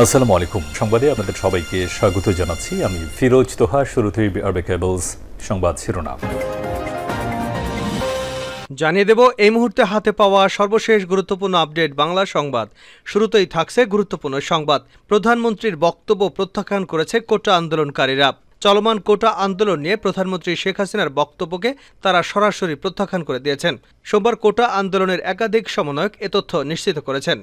আসসালামু আলাইকুম। সংবাদে আপনাদের সবাইকে স্বাগত জানাচ্ছি। আমি ফিরোজ তোহা, শুরুতেই আরবে কেবলস সংবাদ শিরোনাম। জানিয়ে দেব, এই মুহূর্তে হাতে পাওয়া সর্বশেষ গুরুত্বপূর্ণ আপডেট বাংলা সংবাদ। শুরুতেই থাকছে গুরুত্বপূর্ণ সংবাদ। প্রধানমন্ত্রীর বক্তব্য প্রত্যাখ্যান করেছে কোটা আন্দোলনকারীরা। চলমান কোটা আন্দোলন নিয়ে প্রধানমন্ত্রী শেখ হাসিনার বক্তব্যকে তারা সরাসরি প্রত্যাখ্যান করে দিয়েছেন। সোমবার কোটা আন্দোলনের একাধিক সমন্বয়ক এ তথ্য নিশ্চিত করেছেন।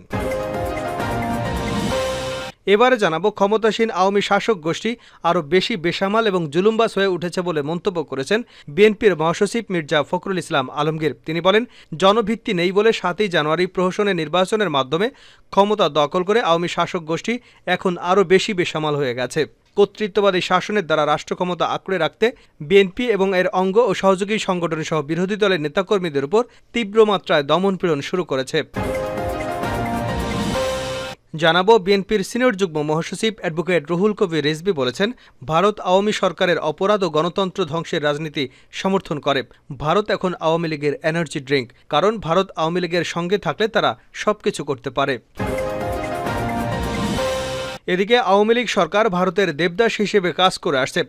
এবারে জানাব ক্ষমতাসীন আওয়ামী শাসক গোষ্ঠী আরও বেশি বেসামাল এবং জুলুমবাস হয়ে উঠেছে বলে মন্তব্য করেছেন বিএনপির মহাসচিব মির্জা ফখরুল ইসলাম আলমগীর। তিনি বলেন, জনভিত্তি নেই বলে সাতই জানুয়ারি প্রহসনে নির্বাচনের মাধ্যমে ক্ষমতা দখল করে আওয়ামী শাসক গোষ্ঠী এখন আরও বেশি বেসামাল হয়ে গেছে। কর্তৃত্ববাদী শাসনের দ্বারা রাষ্ট্র ক্ষমতা আঁকড়ে রাখতে বিএনপি এবং এর অঙ্গ ও সহযোগী সংগঠন সহ বিরোধী দলের নেতাকর্মীদের উপর তীব্র মাত্রায় দমনপীড়ন শুরু করেছে। জানাব বিএনপির সিনিয়র যুগ্ম মহাসচিব অ্যাডভোকেট রুহুল কবির রেজবি বলেছেন, ভারত আওয়ামী সরকারের অপরাধ ও গণতন্ত্র ধ্বংসের রাজনীতি সমর্থন করে। ভারত এখন আওয়ামী লীগের এনার্জি ড্রিঙ্ক কারণ ভারত আওয়ামী লীগের সঙ্গে থাকলে তারা সবকিছু করতে পারে। এদিকে আওয়ামী লীগ সরকার ভারতের দেবদাস হিসেবে কাজ করে আসছে।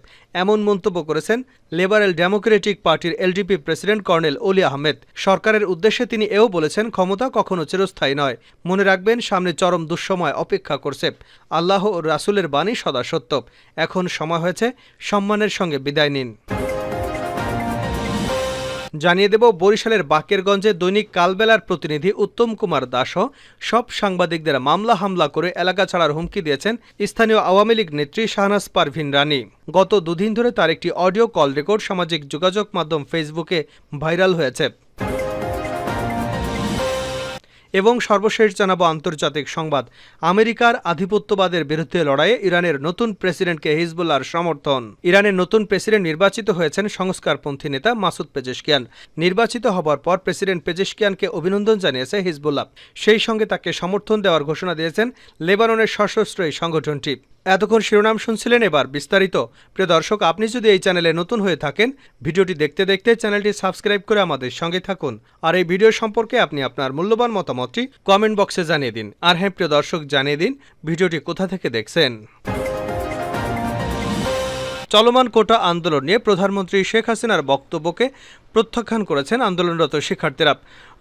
এমন মন্তব্য করেছেন লেবারেল ডেমোক্রেটিক পার্টির LDP president colonel Oli Ahmed. সরকারের উদ্দেশ্যে তিনি এও বলেছেন, ক্ষমতা কখনো চিরস্থায়ী নয়। মনে রাখবেন, সামনে চরম দুঃসময় অপেক্ষা করছে। আল্লাহ ও রাসুলের বাণী সদা সত্য। এখন সময় হয়েছে সম্মানের সঙ্গে বিদায় নিন। জানিয়ে দেব, বরিশালের বাকেরগঞ্জে দৈনিক কালবেলার প্রতিনিধি উত্তম কুমার দাসও সব সাংবাদিকদের মামলা হামলা করে এলাকা ছাড়ার হুমকি দিয়েছেন স্থানীয় আওয়ামী লীগ নেত্রী শাহনাজ পারভিন রানী। গত দুদিন ধরে তার একটি অডিও কল রেকর্ড সামাজিক যোগাযোগ মাধ্যম ফেসবুকে ভাইরাল হয়েছে। এবং সর্বশেষ জানাব আন্তর্জাতিক সংবাদ। আমেরিকার আধিপত্যবাদের বিরুদ্ধে লড়াইয়ে ইরানের নতুন প্রেসিডেন্টকে হিজবুল্লার সমর্থন। ইরানের নতুন প্রেসিডেন্ট নির্বাচিত হয়েছেন সংস্কারপন্থী নেতা মাসুদ পেজেশকিয়ান। নির্বাচিত হবার পর প্রেসিডেন্ট পেজেশকিয়ানকে অভিনন্দন জানিয়েছে হিজবুল্লাহ। সেই সঙ্গে তাকে সমর্থন দেওয়ার ঘোষণা দিয়েছেন লেবাননের সশস্ত্র এই সংগঠনটি। এতক্ষণ শিরোনাম শুনছিলেন এবার বিস্তারিত। প্রিয় দর্শক, আপনি যদি এই চ্যানেলে নতুন হয়ে থাকেন, ভিডিওটি দেখতে দেখতে চ্যানেলটি সাবস্ক্রাইব করে আমাদের সঙ্গে থাকুন। আর এই ভিডিও সম্পর্কে আপনি আপনার মূল্যবান মতামতটি কমেন্ট বক্সে জানিয়ে দিন। আর হ্যাঁ প্রিয় দর্শক, জানিয়ে দিন, ভিডিওটি কোথা থেকে দেখছেন। চলমান কোটা আন্দোলন নিয়ে প্রধানমন্ত্রী শেখ হাসিনার বক্তব্যকে প্রত্যাখ্যান করেছেন আন্দোলনরত শিক্ষার্থীরা।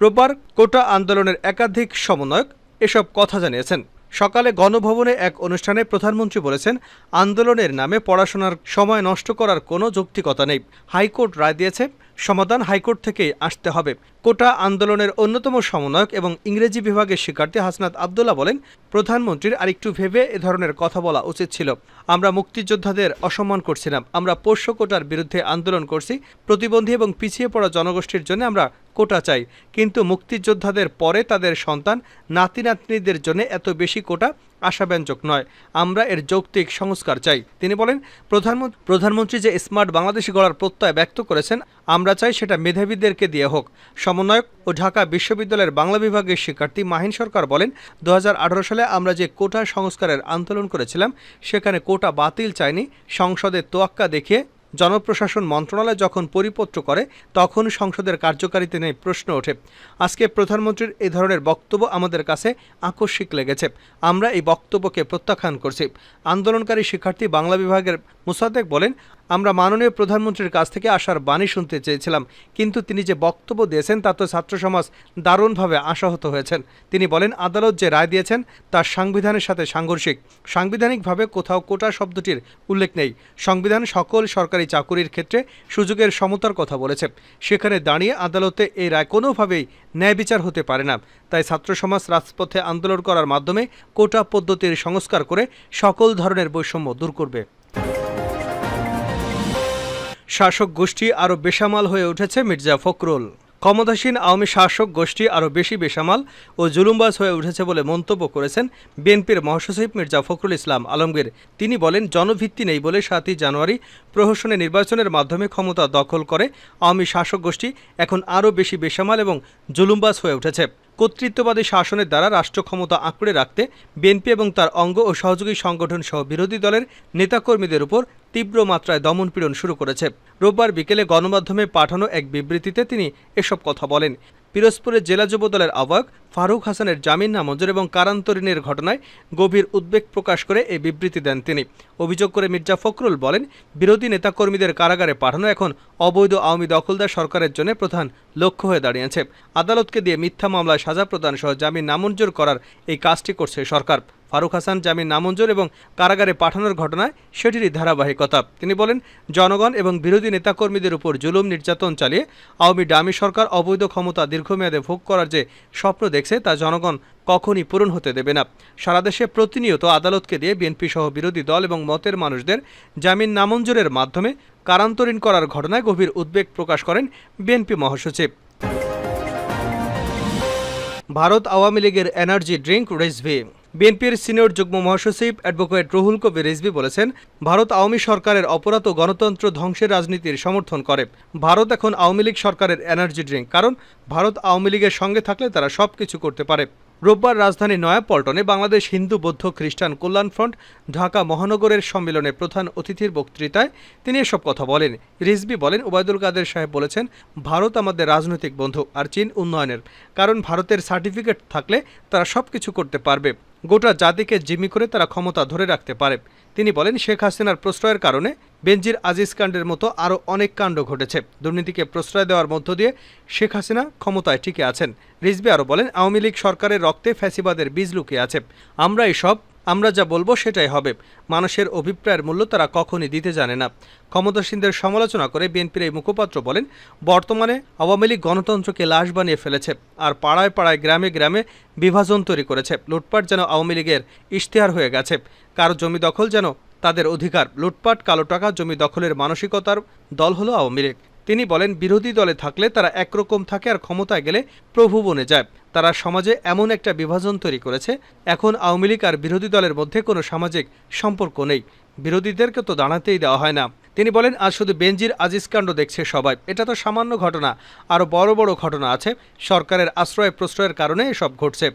রোববার কোটা আন্দোলনের একাধিক সমন্বয়ক এসব কথা জানিয়েছেন। সকালে গণভবনে এক অনুষ্ঠানে প্রধানমন্ত্রী বলেছেন, আন্দোলনের নামে পড়াশোনার সময় নষ্ট করার কোনো যৌক্তিকতা নেই। হাইকোর্ট রায় দিয়েছে, সমাধান হাইকোর্ট থেকেই আসতে হবে। কোটা আন্দোলনের অন্যতম সমন্বয়ক এবং ইংরেজি বিভাগের শিক্ষার্থী হাসনাত আবদুল্লাহ বলেন, প্রধানমন্ত্রীর আরেকটু ভেবে এ ধরনের কথা বলা উচিত ছিল। আমরা মুক্তিযোদ্ধাদের অসম্মান করছিলাম। আমরা পোষ্য কোটার বিরুদ্ধে আন্দোলন করছি, প্রতিবন্ধী এবং পিছিয়ে পড়া জনগোষ্ঠীর জন্য আমরা কোটা চাই। কিন্তু মুক্তিযোদ্ধাদের পরে তাদের সন্তান নাতি নাতনিদের জন্য এত বেশি কোটা আশাব্যঞ্জক নয়। আমরা এর যৌক্তিক সংস্কার চাই। তিনি বলেন প্রধানমন্ত্রী প্রধানমন্ত্রী যে স্মার্ট বাংলাদেশি গড়ার প্রত্যয় ব্যক্ত করেছেন, আমরা চাই সেটা মেধাবীদেরকে দিয়ে হোক। সমন্বয়ক ও ঢাকা বিশ্ববিদ্যালয়ের বাংলা বিভাগের শিক্ষার্থী মাহিন সরকার বলেন, দু হাজার আঠারো সালে আমরা যে কোটা সংস্কারের আন্দোলন করেছিলাম, সেখানে কোটা বাতিল চাইনি। সংসদের তোয়াক্কা দেখিয়ে জনপ্রশাসন মন্ত্রণালয় যখন পরিপত্র করে, তখন সংসদের কার্যকারিতা নিয়ে প্রশ্ন ওঠে। আজকে প্রধানমন্ত্রীর এই ধরনের বক্তব্য আমাদের কাছে আকস্মিক লেগেছে। আমরা এই বক্তব্যকে প্রত্যাখ্যান করছি। আন্দোলনকারী শিক্ষার্থী বাংলা বিভাগের মুসাদেক বলেন আমরা মাননীয় প্রধানমন্ত্রীর কাছ থেকে আসার বাণী শুনতে চেয়েছিলাম, কিন্তু তিনি যে বক্তব্য দিয়েছেন তাতে ছাত্র সমাজ দারুণভাবে আশাহত হয়েছেন। তিনি বলেন, আদালত যে রায় দিয়েছেন তা সাংবিধানের সাথে সাংঘর্ষিক। সাংবিধানিকভাবে কোথাও কোটা শব্দটির উল্লেখ নেই। সংবিধান সকল সরকারি চাকুরির ক্ষেত্রে সুযোগের সমতার কথা বলেছে সেখানে দাঁড়িয়ে আদালতে এই রায় কোনোভাবেই ন্যায় বিচার হতে পারে না। তাই ছাত্র সমাজ রাজপথে আন্দোলন করার মাধ্যমে কোটা পদ্ধতির সংস্কার করে সকল ধরনের বৈষম্য দূর করবে। শাসক গোষ্ঠী আরও বেসামাল হয়ে উঠেছে মির্জা ফখরুল। ক্ষমতাসীন আওয়ামী শাসক গোষ্ঠী আরও বেশি বেসামাল ও জুলুমবাজ হয়ে উঠেছে বলে মন্তব্য করেছেন বিএনপির মহাসচিব মির্জা ফখরুল ইসলাম আলমগীর। তিনি বলেন, জনভিত্তি নেই বলে সাতই জানুয়ারি প্রহসনে নির্বাচনের মাধ্যমে ক্ষমতা দখল করে আওয়ামী শাসক গোষ্ঠী এখন আরও বেশি বেসামাল এবং জুলুমবাজ হয়ে উঠেছে। কর্তৃত্ববাদী শাসনের দ্বারা রাষ্ট্র ক্ষমতা আঁকড়ে রাখতে বিএনপি এবং তার অঙ্গ ও সহযোগী সংগঠন সহ বিরোধী দলের নেতাকর্মীদের উপর তীব্র মাত্রায় দমনপীড়ন শুরু করেছে। রোববার বিকেলে গণমাধ্যমে পাঠানো এক বিবৃতিতে তিনি এসব কথা বলেন। পিরোজপুরের জেলা যুব দলের আহ্বায়ক ফারুক হাসানের জামিন নামঞ্জুর এবং কারান্তরীণের ঘটনায় গভীর উদ্বেগ প্রকাশ করে এই বিবৃতি দেন তিনি। অভিযোগ করে মির্জা ফখরুল বলেন, বিরোধী নেতাকর্মীদের কারাগারে পাঠানো এখন অবৈধ আওয়ামী দখলদার সরকারের জন্য প্রধান লক্ষ্য হয়ে দাঁড়িয়েছে। আদালতকে দিয়ে মিথ্যা মামলায় সাজা প্রদান সহ জামিন নামঞ্জুর করার এই কাজটি করছে সরকার। ফারুক হাসান, জামিন নামঞ্জুর এবং কারাগারে পাঠানোর ঘটনায় সেটিরই ধারাবাহিকতা। তিনি বলেন, জনগণ এবং বিরোধী নেতাকর্মীদের উপর জুলুম, নির্যাতন চালিয়ে আওয়ামী ডামি সরকার অবৈধ ক্ষমতা দীর্ঘমেয়াদে ভোগ করার যে স্বপ্ন দেখছে, তা জনগণ কখনই পূরণ হতে দেবে না। সারা দেশে প্রতিনিয়ত আদালতকে দিয়ে বিএনপি সহ বিরোধী দল এবং মতের মানুষদের জামিন নামঞ্জুরের মাধ্যমে কারান্তরীণ করার ঘটনায় গভীর উদ্বেগ প্রকাশ করেন বিএনপি মহাসচিব। ভারত আওয়ামী লীগের এনার্জি ড্রিঙ্ক রেজভি বিএনপির সিনিয়র যুগ্ম মহাসচিব অ্যাডভোকেট রুহুল কবির রিজভি বলেছেন, ভারত আওয়ামী সরকারের অপরাধ ও গণতন্ত্র ধ্বংসের রাজনীতির সমর্থন করে। ভারত এখন আওয়ামী লীগ সরকারের এনার্জি ড্রিঙ্ক কারণ ভারত আওয়ামী লীগের সঙ্গে থাকলে তারা সব কিছু করতে পারে। রোববার রাজধানী নয়াপল্টনে বাংলাদেশ হিন্দু, বৌদ্ধ, খ্রিস্টান কল্যাণ ফ্রন্ট, ঢাকা মহানগরের সম্মেলনে প্রধান অতিথির বক্তৃতায় তিনি এসব কথা বলেন। রিজবি বলেন, ওবায়দুল কাদের সাহেব বলেছেন, ভারত আমাদের রাজনৈতিক বন্ধু আর চীন উন্নয়নের, কারণ ভারতের সার্টিফিকেট থাকলে তারা সব কিছু করতে পারবে। গোটা জাতিকে জিম্মি করে তারা ক্ষমতা ধরে রাখতে পারে। তিনি বলেন, শেখ হাসিনার প্রশ্রয়ের কারণে বেনজির আজিজ কাণ্ডের মতো আরও অনেক কাণ্ড ঘটেছে। দুর্নীতিকে প্রশ্রয় দেওয়ার মধ্য দিয়ে শেখ হাসিনা ক্ষমতায় টিকে আছেন। রিজবি আরও বলেন, আওয়ামী লীগ সরকারের রক্তে ফ্যাসিবাদের বীজ লুকিয়ে আছে। আমরা এসব, আমরা যা বলব সেটাই হবে। মানুষের অভিপ্রায়ের মূল্য তারা কখনই দিতে জানে না। ক্ষমতাসীনদের সমালোচনা করে বিএনপির এই মুখপাত্র বলেন, বর্তমানে আওয়ামী লীগ গণতন্ত্রকে লাশ বানিয়ে ফেলেছে আর পাড়ায় পাড়ায়, গ্রামে গ্রামে বিভাজন তৈরি করেছে। লুটপাট যেন আওয়ামী লীগের ইশতেহার হয়ে গেছে। কারও জমি দখল যেন তাদের অধিকার, লুটপাট, কালো টাকা, জমি দখলের মানসিকতার দল হলো আওয়ামী লীগ। তিনি বলেন, বিরোধী দলে থাকলে তারা একরকম থাকে আর ক্ষমতায় গেলে প্রভু বনে যায়। তারা সমাজে এমন একটা বিভাজন তৈরি করেছে, এখন আওয়ামী লীগ আর বিরোধী দলের মধ্যে কোনো সামাজিক সম্পর্ক নেই। বিরোধীদেরকে তো দাঁড়াতেই দেওয়া হয় না। তিনি বলেন, আজ শুধু বেঞ্জির আজিজ কাণ্ড দেখছে সবাই। এটা তো সামান্য ঘটনা। আরও বড় বড় ঘটনা আছে। সরকারের আশ্রয় প্রশ্রয়ের কারণে এসব ঘটছে।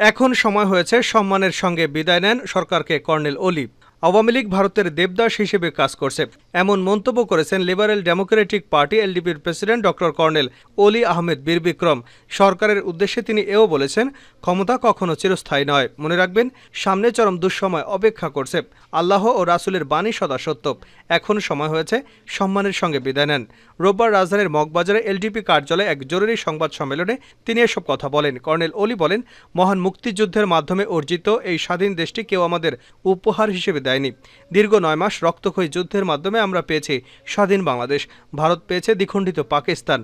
এখন সময় হয়েছে সম্মানের সঙ্গে বিদায় নেন সরকারকে কর্নেল অলি আওয়ামী লীগ ভারতের দেবদাস হিসেবে কাজ করছে। এমন মন্তব্য করেছেন liberal democratic party এলডিপির president doctor colonel Oli Ahmed Bir Vikram সরকারের উদ্দেশ্যে তিনি এও বলেছেন, ক্ষমতা কখনো চিরস্থায়ী নয়। মনে রাখবেন, সামনে চরম দুঃসময় অপেক্ষা করছে। আল্লাহ ও রাসুলের বাণী সদা সত্য। এখন সময় হয়েছে সম্মানের সঙ্গে বিদায় নেন। রোববার রাজধানীর মগবাজারে এলডিপি কার্যালয়ে এক জরুরি সংবাদ সম্মেলনে তিনি এসব কথা বলেন। কর্নেল ওলি বলেন, মহান মুক্তিযুদ্ধের মাধ্যমে অর্জিত এই স্বাধীন দেশটি কেউ আমাদের উপহার হিসেবে দেয়নি। দীর্ঘ নয় মাস রক্তক্ষয়ী যুদ্ধের মাধ্যমে আমরা পেয়েছি স্বাধীন বাংলাদেশ। ভারত পেয়েছে দ্বিখণ্ডিত পাকিস্তান।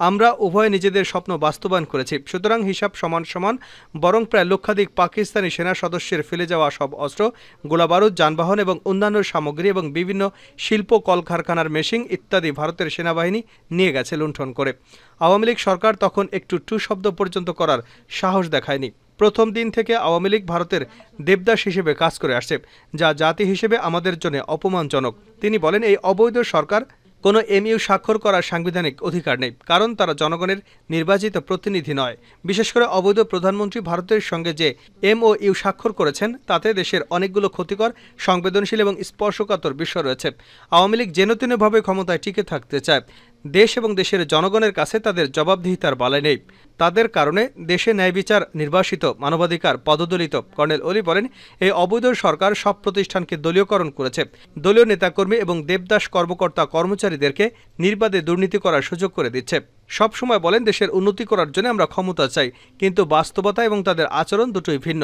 আমরা উভয় নিজেদের স্বপ্ন বাস্তবায়ন করেছি। সুতরাং হিসাব সমান সমান, বরং প্রায় লক্ষাধিক পাকিস্তানি সেনা সদস্যের ফেলে যাওয়া সব অস্ত্র, গোলাবারুদ, যানবাহন এবং অন্যান্য সামগ্রী এবং বিভিন্ন শিল্প কলকারখানার মেশিন ইত্যাদি ভারতের সেনাবাহিনী নিয়ে গেছে লুণ্ঠন করে। আওয়ামী লীগ সরকার তখন একটু টু শব্দ পর্যন্ত করার সাহস দেখায়নি। প্রথম দিন থেকে আওয়ামী লীগ ভারতের দেবদাস হিসেবে কাজ করে আসছে, যা জাতি হিসেবে আমাদের জন্য অপমানজনক। তিনি বলেন, এই অবৈধ সরকার কোনো এমইউ স্বাক্ষর করার সাংবিধানিক অধিকার নেই, কারণ তারা জনগণের নির্বাচিত প্রতিনিধি নয়। বিশেষ করে অবৈধ প্রধানমন্ত্রী ভারতের সঙ্গে যে এমও ইউ স্বাক্ষর করেছেন, তাতে দেশের অনেকগুলো ক্ষতিকর, সংবেদনশীল এবং স্পর্শকাতর বিষয় রয়েছে। আওয়ামী লীগ যেনতেনভাবে ক্ষমতায় টিকে থাকতে চায়। দেশ এবং দেশের জনগণের কাছে তাদের জবাবদিহিতার বালাই নেই। তাদের কারণে দেশে ন্যায় বিচার নির্বাসিত মানবাধিকার পদদলিত কর্নেল অলি বলেন, এই অবৈধ সরকার সব প্রতিষ্ঠানকে দলীয়করণ করেছে। দলীয় নেতাকর্মী এবং দেবদাস কর্মকর্তা কর্মচারীদেরকে নির্বাদে দুর্নীতি করার সুযোগ করে দিচ্ছে। সব সময় বলেন, দেশের উন্নতি করার জন্য আমরা ক্ষমতা চাই, কিন্তু বাস্তবতা এবং তাদের আচরণ দুটোই ভিন্ন।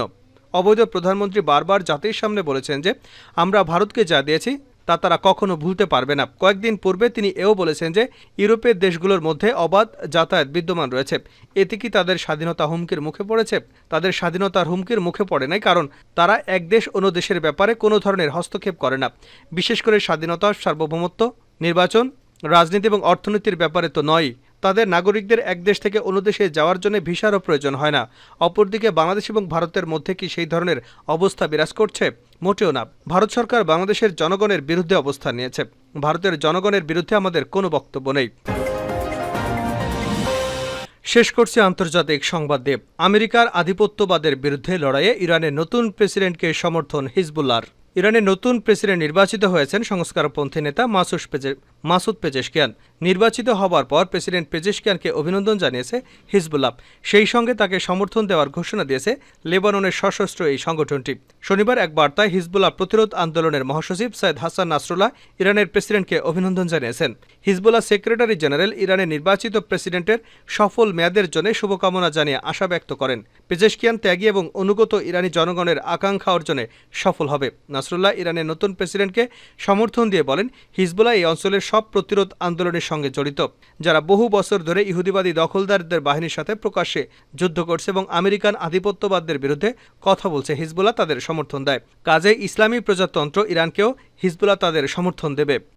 অবৈধ প্রধানমন্ত্রী বারবার জাতির সামনে বলেছেন যে, আমরা ভারতকে যা দিয়েছি তা তারা কখনো ভুলতে পারবে না। কয়েকদিন পূর্বে তিনি এও বলেছেন যে ইউরোপের দেশগুলোর মধ্যে অবাধ যাতায়াত বিদ্যমান রয়েছে। এতে কি তাদের স্বাধীনতা হুমকির মুখে পড়েছে? তাদের স্বাধীনতার হুমকির মুখে পড়ে নাই কারণ তারা এক দেশ অন্য দেশের ব্যাপারে কোনো ধরনের হস্তক্ষেপ করে না। বিশেষ করে স্বাধীনতা, সার্বভৌমত্ব, নির্বাচন, রাজনীতি এবং অর্থনীতির ব্যাপারে তো নয় তাদের নাগরিকদের এক দেশ থেকে অন্য দেশে যাওয়ার জন্য ভিসারও প্রয়োজন হয় না। অপরদিকে বাংলাদেশ এবং ভারতের মধ্যে কি সেই ধরনের অবস্থা বিরাজ করছে? মোটেও না। ভারত সরকার বাংলাদেশের জনগণের বিরুদ্ধে অবস্থান নিয়েছে। ভারতের জনগণের বিরুদ্ধে আমাদের কোনো বক্তব্য নেই। শেষ করছে আন্তর্জাতিক সংবাদ দেব। আমেরিকার আধিপত্যবাদের বিরুদ্ধে লড়াইয়ে ইরানের নতুন প্রেসিডেন্টকে সমর্থন হিজবুল্লার ইরানের নতুন প্রেসিডেন্ট নির্বাচিত হয়েছেন সংস্কারপন্থী নেতা মাসুস পেজে মাসুদ পেজেশকিয়ান। নির্বাচিত হবার পর প্রেসিডেন্ট পেজেশকিয়ানকে অভিনন্দন জানিয়েছে হিজবুল্লাহ। সেই সঙ্গে তাকে সমর্থন দেওয়ার ঘোষণা দিয়েছে লেবাননের সশস্ত্র এই সংগঠনটি। শনিবার এক বার্তায় হিজবুল্লাহ প্রতিরোধ আন্দোলনের মহাসচিব সৈয়দ হাসান নাসরুল্লাহ ইরানের প্রেসিডেন্টকে অভিনন্দন জানিয়েছেন। হিজবুল্লাহ সেক্রেটারি জেনারেল ইরানের নির্বাচিত প্রেসিডেন্টের সফল মেয়াদের জন্য শুভকামনা জানিয়ে আশা ব্যক্ত করেন। পেজেশকিয়ান ত্যাগী এবং অনুগত ইরানি জনগণের আকাঙ্ক্ষা অর্জনে সফল হবে। নাসরুল্লাহ ইরানের নতুন প্রেসিডেন্টকে সমর্থন দিয়ে বলেন, হিজবুল্লাহ এই অঞ্চলের সব প্রতিরোধ আন্দোলনের সঙ্গে জড়িত। যারা বহু বছর ধরে ইহুদিবাদী দখলদারদের বাহিনীর সাথে প্রকাশ্যে যুদ্ধ করছে এবং আমেরিকান আধিপত্যবাদদের বিরুদ্ধে কথা বলছে, হিজবুল্লাহ তাদের সমর্থন দেয়। কাজে ইসলামী প্রজাতন্ত্র ইরানকেও হিজবুল্লাহ তাদের সমর্থন দেবে।